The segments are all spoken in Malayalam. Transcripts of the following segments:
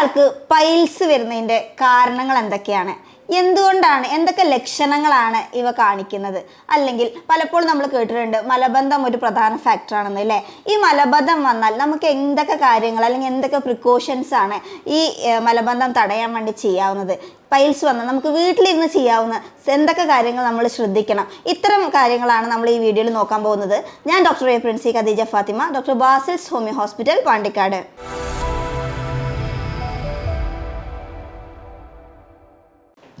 ഒരാൾക്ക് പൈൽസ് വരുന്നതിന്റെ കാരണങ്ങൾ എന്തൊക്കെയാണ്? എന്തുകൊണ്ടാണ്? എന്തൊക്കെ ലക്ഷണങ്ങളാണ് ഇവ കാണിക്കുന്നത്? അല്ലെങ്കിൽ പലപ്പോഴും നമ്മൾ കേട്ടിട്ടുണ്ട് മലബന്ധം ഒരു പ്രധാന ഫാക്ടറാണെന്ന് അല്ലേ? ഈ മലബന്ധം വന്നാൽ നമുക്ക് എന്തൊക്കെ കാര്യങ്ങൾ അല്ലെങ്കിൽ എന്തൊക്കെ പ്രിക്കോഷൻസ് ആണ് ഈ മലബന്ധം തടയാൻ വേണ്ടി ചെയ്യാവുന്നത്? പൈൽസ് വന്നാൽ നമുക്ക് വീട്ടിലിരുന്ന് ചെയ്യാവുന്ന എന്തൊക്കെ കാര്യങ്ങൾ നമ്മൾ ശ്രദ്ധിക്കണം? ഇത്തരം കാര്യങ്ങളാണ് നമ്മൾ ഈ വീഡിയോയിൽ നോക്കാൻ പോകുന്നത്. ഞാൻ doctor A Princy Khadeeja Fathima doctor Basil's homeo hospital Pandikkad.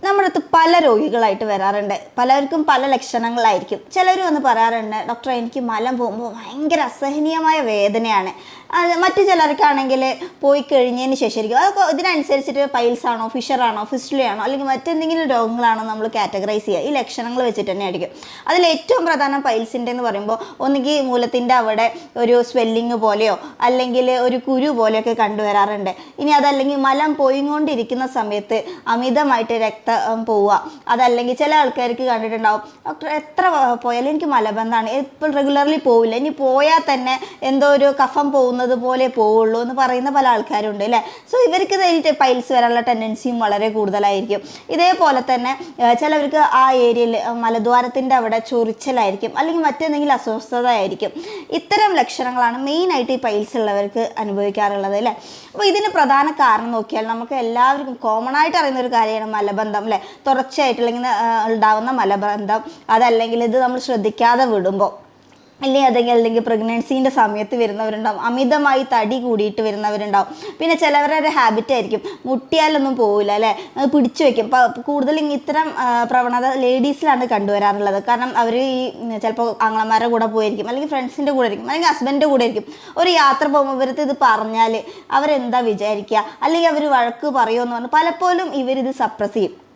നമ്മുടെ അടുത്ത് പല രോഗികളായിട്ട് വരാറുണ്ട്. പലർക്കും പല ലക്ഷണങ്ങളായിരിക്കും. ചിലർ വന്ന് പറയാറുണ്ട് ഡോക്ടർ എനിക്ക് മലം പോകുമ്പോൾ ഭയങ്കര അസഹനീയമായ വേദനയാണ്. അത് മറ്റു ചിലർക്കാണെങ്കിൽ പോയി കഴിഞ്ഞതിന് ശേഷമായിരിക്കും. അതൊക്കെ ഇതിനനുസരിച്ചിട്ട് പൈൽസ് ആണോ ഫിഷറാണോ ഫിസ്റ്റുലയാണോ അല്ലെങ്കിൽ മറ്റെന്തെങ്കിലും രോഗങ്ങളാണോ നമ്മൾ കാറ്റഗറൈസ് ചെയ്യുക. ഈ ലക്ഷണങ്ങൾ വെച്ചിട്ട് തന്നെ ആയിരിക്കും അതിൽ ഏറ്റവും പ്രധാനം പൈൽസിന്റെ എന്ന് പറയുമ്പോൾ ഒന്നുകിൽ മൂലത്തിന്റെ അവിടെ ഒരു സ്വെല്ലിങ് പോലെയോ അല്ലെങ്കിൽ ഒരു കുരു പോലെയൊക്കെ കണ്ടുവരാറുണ്ട്. ഇനി അതല്ലെങ്കിൽ മലം പോയിക്കൊണ്ടിരിക്കുന്ന സമയത്ത് അമിതമായിട്ട് രക്തം പോവുക. അതല്ലെങ്കിൽ ചില ആൾക്കാർക്ക് കണ്ടിട്ടുണ്ടാവും ഡോക്ടർ എത്ര പോയാലും എനിക്ക് മലബന്ധമാണ്. എപ്പോൾ റെഗുലർലി പോവില്ല. ഇനി പോയാൽ തന്നെ എന്തോ ഒരു കഫം പോകുന്നത് പോലെ പോവുള്ളൂ എന്ന് പറയുന്ന പല ആൾക്കാരുണ്ട് അല്ലേ? സോ ഇവർക്ക് നേരിട്ട് പൈൽസ് വരാനുള്ള ടെൻഡൻസിയും വളരെ കൂടുതലായിരിക്കും. ഇതേപോലെ തന്നെ ചിലവർക്ക് ആ ഏരിയയിൽ മലദ്വാരത്തിന്റെ അവിടെ ചൊറിച്ചലായിരിക്കും അല്ലെങ്കിൽ മറ്റെന്തെങ്കിലും അസ്വസ്ഥത ആയിരിക്കും. ഇത്തരം ലക്ഷണങ്ങളാണ് മെയിനായിട്ട് ഈ പൈൽസ് ഉള്ളവർക്ക് അനുഭവിക്കാറുള്ളത് അല്ലേ? അപ്പോൾ ഇതിന് പ്രധാന കാരണം നോക്കിയാൽ നമുക്ക് എല്ലാവർക്കും കോമൺ ആയിട്ട് അറിയുന്ന ഒരു കാര്യമാണ് മലബന്ധം അല്ലേ? തുടർച്ചയായിട്ട് അല്ലെങ്കിൽ ഉണ്ടാവുന്ന മലബന്ധം. അതല്ലെങ്കിൽ ഇത് നമ്മൾ ശ്രദ്ധിക്കാതെ വിടുമ്പോൾ. അല്ലെങ്കിൽ അതെങ്കിൽ അല്ലെങ്കിൽ പ്രഗ്നൻസീന്റെ സമയത്ത് വരുന്നവരുണ്ടാവും. അമിതമായി തടി കൂടിയിട്ട് വരുന്നവരുണ്ടാവും. പിന്നെ ചിലവരുടെ ഹാബിറ്റ് ആയിരിക്കും. മുട്ടിയാലൊന്നും പോവില്ല അല്ലേ? പിടിച്ചു വെക്കും. അപ്പോൾ കൂടുതലും ഇത്തരം പ്രവണത ലേഡീസിലാണ് കണ്ടുവരാറുള്ളത്. കാരണം അവർ ഈ ചിലപ്പോൾ ആങ്ങളമാരുടെ കൂടെ പോയിരിക്കും. അല്ലെങ്കിൽ ഫ്രണ്ട്സിന്റെ കൂടെ ആയിരിക്കും അല്ലെങ്കിൽ ഹസ്ബൻഡിന്റെ കൂടെ ആയിരിക്കും ഒരു യാത്ര പോകുമ്പോൾ ഇവരത്ത് ഇത് പറഞ്ഞാൽ അവരെന്താ വിചാരിക്കുക അല്ലെങ്കിൽ അവർ വഴക്ക് പറയുമെന്ന് പറഞ്ഞ് പലപ്പോഴും ഇവരിത് സപ്രസ് ചെയ്യും.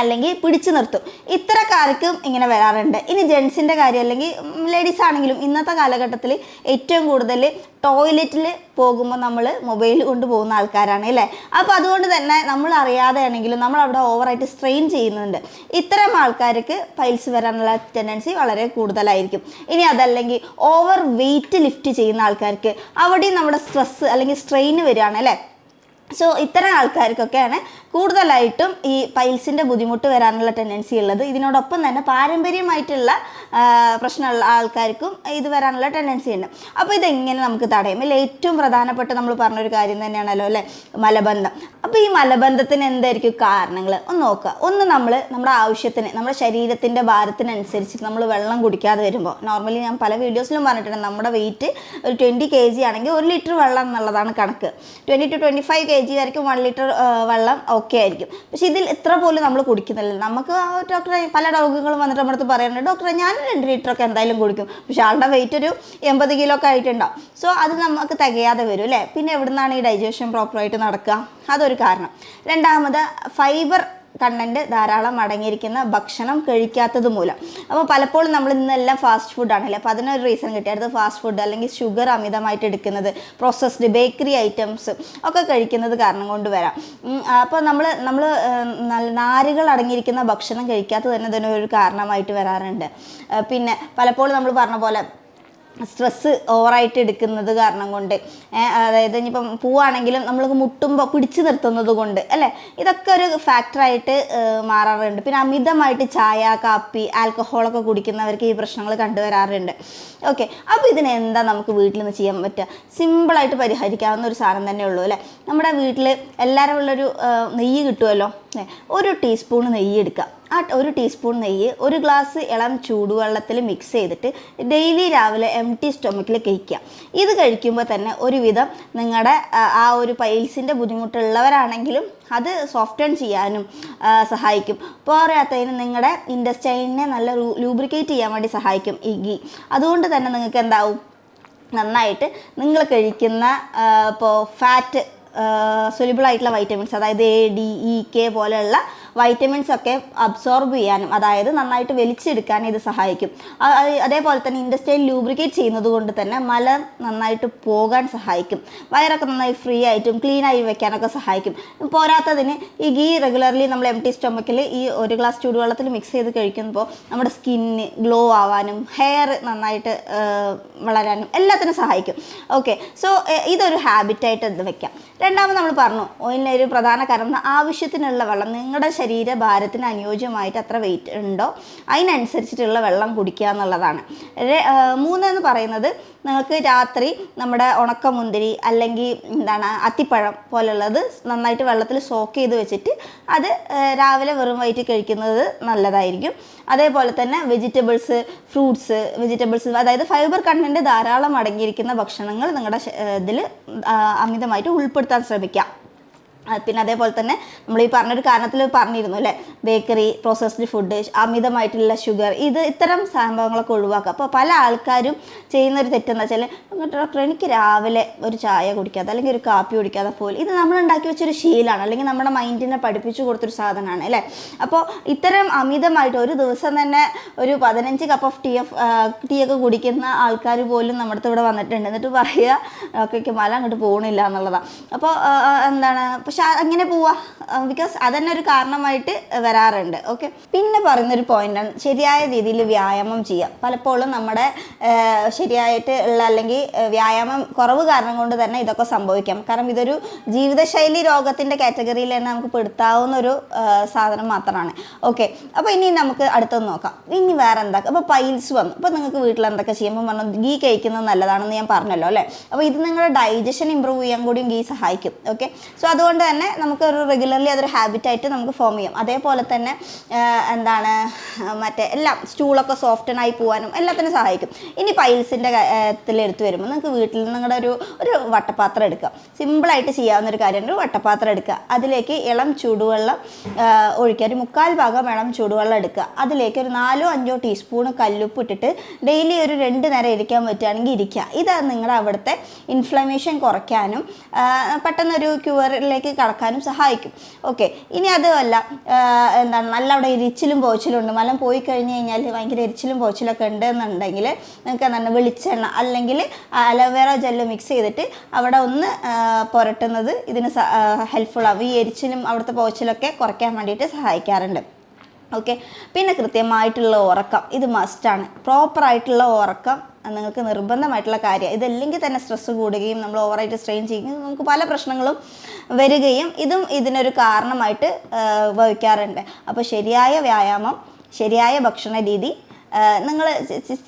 അല്ലെങ്കിൽ പിടിച്ചു നിർത്തും. ഇത്തരക്കാർക്കും ഇങ്ങനെ വരാറുണ്ട്. ഇനി ജെൻസിന്റെ കാര്യം അല്ലെങ്കിൽ ലേഡീസ് ആണെങ്കിലും ഇന്നത്തെ കാലഘട്ടത്തിൽ ഏറ്റവും കൂടുതൽ ടോയ്ലറ്റിൽ പോകുമ്പോൾ നമ്മൾ മൊബൈൽ കൊണ്ട് പോകുന്ന ആൾക്കാരാണ് അല്ലേ? അപ്പോൾ അതുകൊണ്ട് തന്നെ നമ്മൾ അറിയാതെ ആണെങ്കിലും നമ്മൾ അവിടെ ഓവറായിട്ട് സ്ട്രെയിൻ ചെയ്യുന്നുണ്ട്. ഇത്തരം ആൾക്കാർക്ക് പൈൽസ് വരാനുള്ള ടെൻഡൻസി വളരെ കൂടുതലായിരിക്കും. ഇനി അതല്ലെങ്കിൽ ഓവർ വെയിറ്റ് ലിഫ്റ്റ് ചെയ്യുന്ന ആൾക്കാർക്ക് അവിടെയും നമ്മുടെ സ്ട്രെസ്സ് അല്ലെങ്കിൽ സ്ട്രെയിൻ വരികയാണ് അല്ലേ? സോ ഇത്തരം ആൾക്കാർക്കൊക്കെയാണ് കൂടുതലായിട്ടും ഈ പൈൽസിന്റെ ബുദ്ധിമുട്ട് വരാനുള്ള ടെൻഡൻസി ഉള്ളത്. ഇതിനോടൊപ്പം തന്നെ പാരമ്പര്യമായിട്ടുള്ള പ്രശ്നമുള്ള ആൾക്കാർക്കും ഇത് വരാനുള്ള ടെൻഡൻസി ഉണ്ട്. അപ്പോൾ ഇതെങ്ങനെ നമുക്ക് തടയും? അല്ലെ ഏറ്റവും പ്രധാനപ്പെട്ട നമ്മൾ പറഞ്ഞൊരു കാര്യം തന്നെയാണല്ലോ അല്ലേ? മലബന്ധം. അപ്പോൾ ഈ മലബന്ധത്തിന് എന്തായിരിക്കും കാരണങ്ങൾ ഒന്ന് നോക്കുക. ഒന്ന് നമ്മൾ നമ്മുടെ ആവശ്യത്തിന് നമ്മുടെ ശരീരത്തിന്റെ ഭാരത്തിനനുസരിച്ച് നമ്മൾ വെള്ളം കുടിക്കാതെ വരുമ്പോൾ നോർമലി ഞാൻ പല വീഡിയോസിലും പറഞ്ഞിട്ടുണ്ട് നമ്മുടെ വെയിറ്റ് ഒരു ട്വന്റി കെ ജി ആണെങ്കിൽ ഒരു ലിറ്റർ വെള്ളം എന്നുള്ളതാണ് കണക്ക്. Twenty two twenty five K G ആയിരിക്കും വൺ ലിറ്റർ വെള്ളം ഓക്കെ ആയിരിക്കും. പക്ഷേ ഇതിൽ ഇത്ര പോലും നമ്മൾ കുടിക്കുന്നില്ല. നമുക്ക് ഡോക്ടറെ പല രോഗങ്ങളും വന്നിട്ട് നമ്മുടെ അടുത്ത് പറയുന്നുണ്ട് ഡോക്ടറെ ഞാൻ രണ്ട് ലിറ്ററൊക്കെ എന്തായാലും കുടിക്കും. പക്ഷേ ആളുടെ വെയിറ്റ് ഒരു എൺപത് കിലോ ഒക്കെ ആയിട്ടുണ്ടാവും. സോ അത് നമുക്ക് തികയാതെ വരും അല്ലേ? പിന്നെ എവിടുന്നാണ് ഈ ഡൈജഷൻ പ്രോപ്പറായിട്ട് നടക്കുക? അതൊരു കാരണം. രണ്ടാമത് ഫൈബർ കണ്ടന്റ് ധാരാളം അടങ്ങിയിരിക്കുന്ന ഭക്ഷണം കഴിക്കാത്തത് മൂലം അപ്പോൾ പലപ്പോഴും നമ്മൾ ഇന്നെല്ലാം ഫാസ്റ്റ് ഫുഡാണല്ലേ അപ്പോൾ അതിനൊരു റീസൺ കിട്ടി. അടുത്ത് ഫാസ്റ്റ് ഫുഡ് അല്ലെങ്കിൽ ഷുഗർ അമിതമായിട്ട് എടുക്കുന്നത് പ്രോസസ്ഡ് ബേക്കറി ഐറ്റംസ് ഒക്കെ കഴിക്കുന്നത് കാരണം കൊണ്ട് വരാം. അപ്പോൾ നമ്മൾ നമ്മൾ നാരുകൾ അടങ്ങിയിരിക്കുന്ന ഭക്ഷണം കഴിക്കാത്തത് തന്നെ ഇതിനൊരു കാരണമായിട്ട് വരാറുണ്ട്. പിന്നെ പലപ്പോഴും നമ്മൾ പറഞ്ഞ പോലെ സ്ട്രെസ്സ് ഓവറായിട്ട് എടുക്കുന്നത് കാരണം കൊണ്ട്. അതായത് ഇനിയിപ്പം പൂവാണെങ്കിലും നമ്മൾ മുട്ടുമ്പോൾ പിടിച്ചു നിർത്തുന്നത് കൊണ്ട് അല്ലേ? ഇതൊക്കെ ഒരു ഫാക്ടറായിട്ട് മാറാറുണ്ട്. പിന്നെ അമിതമായിട്ട് ചായ കാപ്പി ആൽക്കഹോളൊക്കെ കുടിക്കുന്നവർക്ക് ഈ പ്രശ്നങ്ങൾ കണ്ടുവരാറുണ്ട്. ഓക്കെ. അപ്പോൾ ഇതിനെന്താ നമുക്ക് വീട്ടിൽ നിന്ന് ചെയ്യാൻ പറ്റുക? സിമ്പിളായിട്ട് പരിഹരിക്കാവുന്ന ഒരു സാധനം തന്നെ ഉള്ളൂ അല്ലേ? നമ്മുടെ വീട്ടിൽ എല്ലാവരും ഉള്ളൊരു നെയ്യ് കിട്ടുമല്ലോ ഒരു ടീസ്പൂൺ നെയ്യ് എടുക്കുക. ആ ഒരു ടീസ്പൂൺ നെയ്യ് ഒരു ഗ്ലാസ് ഇളം ചൂടുവെള്ളത്തിൽ മിക്സ് ചെയ്തിട്ട് ഡെയിലി രാവിലെ എം ടി സ്റ്റൊമക്കിൽ കഴിക്കുക. ഇത് കഴിക്കുമ്പോൾ തന്നെ ഒരുവിധം നിങ്ങളുടെ ആ ഒരു പൈൽസിന്റെ ബുദ്ധിമുട്ടുള്ളവരാണെങ്കിലും അത് സോഫ്റ്റൺ ചെയ്യാനും സഹായിക്കും. പോരാത്തതിന് നിങ്ങളുടെ ഇൻഡസ്റ്റൈനെ നല്ല ലൂബ്രിക്കേറ്റ് ചെയ്യാൻ വേണ്ടി സഹായിക്കും ഈ ഗീ അതുകൊണ്ട് തന്നെ നിങ്ങൾക്ക് എന്താവും? നന്നായിട്ട് നിങ്ങൾ കഴിക്കുന്ന ഇപ്പോൾ ഫാറ്റ് സൊലിബിൾ ആയിട്ടുള്ള വൈറ്റമിൻസ് അതായത് എ ഡി ഇ കെ പോലെയുള്ള വൈറ്റമിൻസ് ഒക്കെ അബ്സോർബ് ചെയ്യാനും അതായത് നന്നായിട്ട് വലിച്ചെടുക്കാൻ ഇത് സഹായിക്കും. അതേപോലെ തന്നെ ഇൻഡസ്ട്രിയൽ ലൂബ്രിക്കേറ്റ് ചെയ്യുന്നത് കൊണ്ട് തന്നെ മല നന്നായിട്ട് പോകാൻ സഹായിക്കും. വയറൊക്കെ നന്നായി ഫ്രീ ആയിട്ടും ക്ലീൻ ആയി വെക്കാനൊക്കെ സഹായിക്കും. പോരാത്തതിന് ഈ ഗീ റെഗുലർലി നമ്മൾ എം ടി സ്റ്റൊമക്കിൽ ഈ ഒരു ഗ്ലാസ് ചൂടുവെള്ളത്തിൽ മിക്സ് ചെയ്ത് കഴിക്കുമ്പോൾ നമ്മുടെ സ്കിന്നിന് ഗ്ലോ ആവാനും ഹെയർ നന്നായിട്ട് വളരാനും എല്ലാത്തിനും സഹായിക്കും. ഓക്കെ സോ ഇതൊരു ഹാബിറ്റായിട്ട് വെക്കാം. രണ്ടാമത് നമ്മൾ പറഞ്ഞു ഓയിലിന്റെ ഒരു പ്രധാന കാരണം ആവശ്യത്തിനുള്ള വെള്ളം നിങ്ങളുടെ ശരീരഭാരത്തിന് അനുയോജ്യമായിട്ട് അത്ര വെയിറ്റ് ഉണ്ടോ? അതിനനുസരിച്ചിട്ടുള്ള വെള്ളം കുടിക്കുക എന്നുള്ളതാണ്. മൂന്നെന്ന് പറയുന്നത് നിങ്ങൾക്ക് രാത്രി നമ്മുടെ ഉണക്കമുന്തിരി അല്ലെങ്കിൽ എന്താണ് അത്തിപ്പഴം പോലുള്ളത് നന്നായിട്ട് വെള്ളത്തിൽ സോക്ക് ചെയ്ത് വെച്ചിട്ട് അത് രാവിലെ വെറും വയറ്റിൽ കഴിക്കുന്നത് നല്ലതായിരിക്കും. അതേപോലെ തന്നെ വെജിറ്റബിൾസ് ഫ്രൂട്ട്സ് വെജിറ്റബിൾസ് അതായത് ഫൈബർ കണ്ടന്റ് ധാരാളം അടങ്ങിയിരിക്കുന്ന ഭക്ഷണങ്ങൾ നിങ്ങളുടെ ഇതിൽ അമിതമായിട്ട് ഉൾപ്പെടുത്താൻ ശ്രമിക്കുക ആ, പിന്നെ അതേപോലെ തന്നെ നമ്മൾ ഈ പറഞ്ഞൊരു കാരണത്തിൽ പറഞ്ഞിരുന്നു അല്ലേ? ബേക്കറി പ്രോസസ്ഡ് ഫുഡ് അമിതമായിട്ടുള്ള ഷുഗർ ഇത് ഇത്തരം സംഭവങ്ങളൊക്കെ ഒഴിവാക്കുക. അപ്പോൾ പല ആൾക്കാരും ചെയ്യുന്ന ഒരു തെറ്റെന്ന് വെച്ചാൽ ഡോക്ടർ എനിക്ക് രാവിലെ ഒരു ചായ കുടിക്കാതെ അല്ലെങ്കിൽ ഒരു കാപ്പി കുടിക്കാതെ പോലും ഇത് നമ്മൾ ഉണ്ടാക്കി വെച്ചൊരു ശീലമാണ്. അല്ലെങ്കിൽ നമ്മുടെ മൈൻഡിനെ പഠിപ്പിച്ചു കൊടുത്തൊരു സാധനമാണ് അല്ലേ? അപ്പോൾ ഇത്തരം അമിതമായിട്ട് ഒരു ദിവസം തന്നെ ഒരു പതിനഞ്ച് cup of tea of tea ഒക്കെ കുടിക്കുന്ന ആൾക്കാർ പോലും നമ്മുടെ അടുത്ത് ഇവിടെ വന്നിട്ടുണ്ട്. എന്നിട്ട് പറയുക ഒക്കെ മല അങ്ങോട്ട് പോകണില്ല എന്നുള്ളതാണ് അപ്പോൾ എന്താണ്? പക്ഷെ അങ്ങനെ പോവാ. ബിക്കോസ് അതന്നെ ഒരു കാരണമായിട്ട് വരാറുണ്ട്. ഓക്കെ പിന്നെ പറയുന്നൊരു ആണ്. ശരിയായ രീതിയിൽ വ്യായാമം ചെയ്യാം. പലപ്പോഴും നമ്മുടെ ശരിയായിട്ട് ഉള്ള അല്ലെങ്കിൽ വ്യായാമം കുറവ് കാരണം കൊണ്ട് തന്നെ ഇതൊക്കെ സംഭവിക്കാം. കാരണം ഇതൊരു ജീവിതശൈലി രോഗത്തിന്റെ കാറ്റഗറിയിൽ തന്നെ നമുക്ക് പെടുത്താവുന്ന ഒരു സാധനം മാത്രമാണ് ഓക്കെ അപ്പോൾ ഇനി നമുക്ക് അടുത്തൊന്ന് നോക്കാം. ഇനി വേറെ എന്താ അപ്പോൾ പൈൽസ് വന്നു. അപ്പോൾ നിങ്ങൾക്ക് വീട്ടിൽ എന്തൊക്കെ ചെയ്യുമ്പോൾ പറഞ്ഞു ഗീ കഴിക്കുന്നത് നല്ലതാണെന്ന് ഞാൻ പറഞ്ഞല്ലോ അല്ലേ? അപ്പോൾ ഇത് നിങ്ങളുടെ ഡൈജഷൻ ഇമ്പ്രൂവ് ചെയ്യാൻ കൂടിയും ഗീ സഹായിക്കും. ഓക്കെ സോ അതുകൊണ്ട് തന്നെ നമുക്ക് ഒരു റെഗുലർലി അതൊരു ഹാബിറ്റായിട്ട് നമുക്ക് ഫോം ചെയ്യും. അതേപോലെ തന്നെ എന്താണ് മറ്റേ എല്ലാം സ്റ്റൂളൊക്കെ സോഫ്റ്റനായി പോകാനും എല്ലാത്തിനും സഹായിക്കും. ഇനി പൈൽസിന്റെ കാര്യത്തിൽ എടുത്തു വരുമ്പോൾ നിങ്ങൾക്ക് വീട്ടിൽ നിങ്ങളുടെ ഒരു ഒരു വട്ടപാത്രം എടുക്കുക. സിമ്പിളായിട്ട് ചെയ്യാവുന്ന ഒരു കാര്യമാണ് ഒരു വട്ടപാത്രം എടുക്കുക. അതിലേക്ക് ഇളം ചൂടുവെള്ളം ഒഴിക്കുക. ഒരു മുക്കാൽ ഭാഗം ഇളം ചൂടുവെള്ളം എടുക്കുക. അതിലേക്ക് ഒരു നാലോ അഞ്ചോ ടീസ്പൂൺ കല്ലുപ്പ് ഇട്ടിട്ട് ഡെയിലി ഒരു രണ്ട് നേരം ഇരിക്കാൻ പറ്റുകയാണെങ്കിൽ ഇരിക്കുക. ഇത് നിങ്ങളുടെ അവിടുത്തെ ഇൻഫ്ലമേഷൻ കുറയ്ക്കാനും പെട്ടെന്നൊരു ക്യൂറിലേക്ക് കടക്കാനും സഹായിക്കും. ഓക്കെ ഇനി അതുമല്ല എന്താണ് നല്ല അവിടെ എരിച്ചിലും പോച്ചിലും ഉണ്ട് മലം പോയി കഴിഞ്ഞ് കഴിഞ്ഞാൽ ഭയങ്കര എരിച്ചിലും പോച്ചിലൊക്കെ ഉണ്ട് എന്നുണ്ടെങ്കിൽ നിങ്ങൾക്ക് എന്താണ് വെളിച്ചെണ്ണ അല്ലെങ്കിൽ അലോവേറ ജെല്ല് മിക്സ് ചെയ്തിട്ട് അവിടെ ഒന്ന് പുരട്ടുന്നത് ഇതിന് ഹെൽപ്ഫുൾ ആവും ഈ എരിച്ചിലും അവിടുത്തെ പോച്ചിലൊക്കെ കുറയ്ക്കാൻ വേണ്ടിയിട്ട് സഹായിക്കാറുണ്ട്. ഓക്കെ പിന്നെ കൃത്യമായിട്ടുള്ള ഉറക്കം ഇത് മസ്റ്റാണ് പ്രോപ്പറായിട്ടുള്ള ഉറക്കം നിങ്ങൾക്ക് നിർബന്ധമായിട്ടുള്ള കാര്യം. ഇതല്ലെങ്കിൽ തന്നെ സ്ട്രെസ്സ് കൂടുകയും നമ്മൾ ഓവറായിട്ട് സ്ട്രെയിൻ ചെയ്യുകയും നമുക്ക് പല പ്രശ്നങ്ങളും വരികയും ഇതും ഇതിനൊരു കാരണമായിട്ട് വഹിക്കാറുണ്ട്. അപ്പോൾ ശരിയായ വ്യായാമം ശരിയായ ഭക്ഷണ രീതി നിങ്ങൾ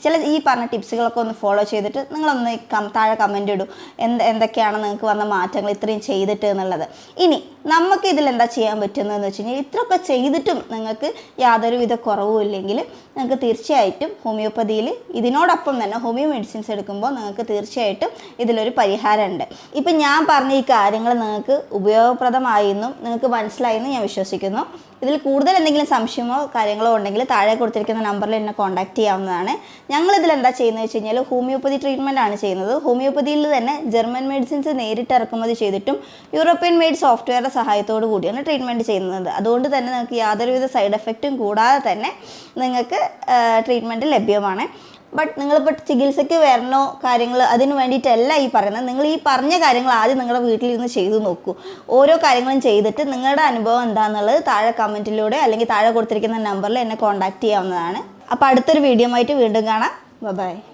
ചില ഈ പറഞ്ഞ ടിപ്സുകളൊക്കെ ഒന്ന് ഫോളോ ചെയ്തിട്ട് നിങ്ങളൊന്ന് കം താഴെ കമന്റ് ഇടൂ. എന്ത് എന്തൊക്കെയാണ് നിങ്ങൾക്ക് വന്ന മാറ്റങ്ങൾ ഇത്രയും ചെയ്തിട്ട് എന്നുള്ളത്. ഇനി നമുക്ക് ഇതിൽ എന്താ ചെയ്യാൻ പറ്റുന്നതെന്ന് വെച്ച് കഴിഞ്ഞാൽ ഇത്രയൊക്കെ ചെയ്തിട്ടും നിങ്ങൾക്ക് യാതൊരുവിധ കുറവും ഇല്ലെങ്കിൽ നിങ്ങൾക്ക് തീർച്ചയായിട്ടും ഹോമിയോപ്പതിയിൽ ഇതിനോടൊപ്പം തന്നെ ഹോമിയോ മെഡിസിൻസ് എടുക്കുമ്പോൾ നിങ്ങൾക്ക് തീർച്ചയായിട്ടും ഇതിലൊരു പരിഹാരമുണ്ട്. ഇപ്പം ഞാൻ പറഞ്ഞ ഈ കാര്യങ്ങൾ നിങ്ങൾക്ക് ഉപയോഗപ്രദമായി എന്നും നിങ്ങൾക്ക് മനസ്സിലായി എന്നും ഞാൻ വിശ്വസിക്കുന്നു. ഇതിൽ കൂടുതൽ എന്തെങ്കിലും സംശയമോ കാര്യങ്ങളോ ഉണ്ടെങ്കിൽ താഴെ കൊടുത്തിരിക്കുന്ന നമ്പറിൽ എന്നെ കോൺടാക്ട് ചെയ്യാവുന്നതാണ്. ഞങ്ങൾ ഇതിൽ എന്താ ചെയ്യുന്നത് വെച്ച് കഴിഞ്ഞാൽ ഹോമിയോപ്പതി ട്രീറ്റ്മെന്റ് ആണ് ചെയ്യുന്നത്. ഹോമിയോപ്പതിയിൽ തന്നെ ജർമ്മൻ മെഡിസിൻസ് നേരിട്ട് ഇറക്കുമതി ചെയ്തിട്ടും യൂറോപ്യൻ മെയ്ഡ് സോഫ്റ്റ്വെയറുടെ സഹായത്തോടു കൂടിയാണ് ട്രീറ്റ്മെന്റ് ചെയ്യുന്നത്. അതുകൊണ്ട് തന്നെ നിങ്ങൾക്ക് യാതൊരുവിധ സൈഡ് എഫക്റ്റും കൂടാതെ തന്നെ നിങ്ങൾക്ക് ട്രീറ്റ്മെന്റ് ലഭ്യമാണ്. ബട്ട് നിങ്ങളിപ്പോൾ ചികിത്സയ്ക്ക് വരണോ കാര്യങ്ങൾ അതിന് വേണ്ടിയിട്ടല്ല ഈ പറയുന്നത്. നിങ്ങൾ ഈ പറഞ്ഞ കാര്യങ്ങൾ ആദ്യം നിങ്ങളുടെ വീട്ടിലിരുന്ന് ചെയ്തു നോക്കൂ. ഓരോ കാര്യങ്ങളും ചെയ്തിട്ട് നിങ്ങളുടെ അനുഭവം എന്താണെന്നുള്ളത് താഴെ കമന്റിലൂടെ അല്ലെങ്കിൽ താഴെ കൊടുത്തിരിക്കുന്ന നമ്പറിൽ എന്നെ കോൺടാക്ട് ചെയ്യാവുന്നതാണ്. അപ്പോൾ അടുത്തൊരു വീഡിയോ ആയിട്ട് വീണ്ടും കാണാം. ബൈ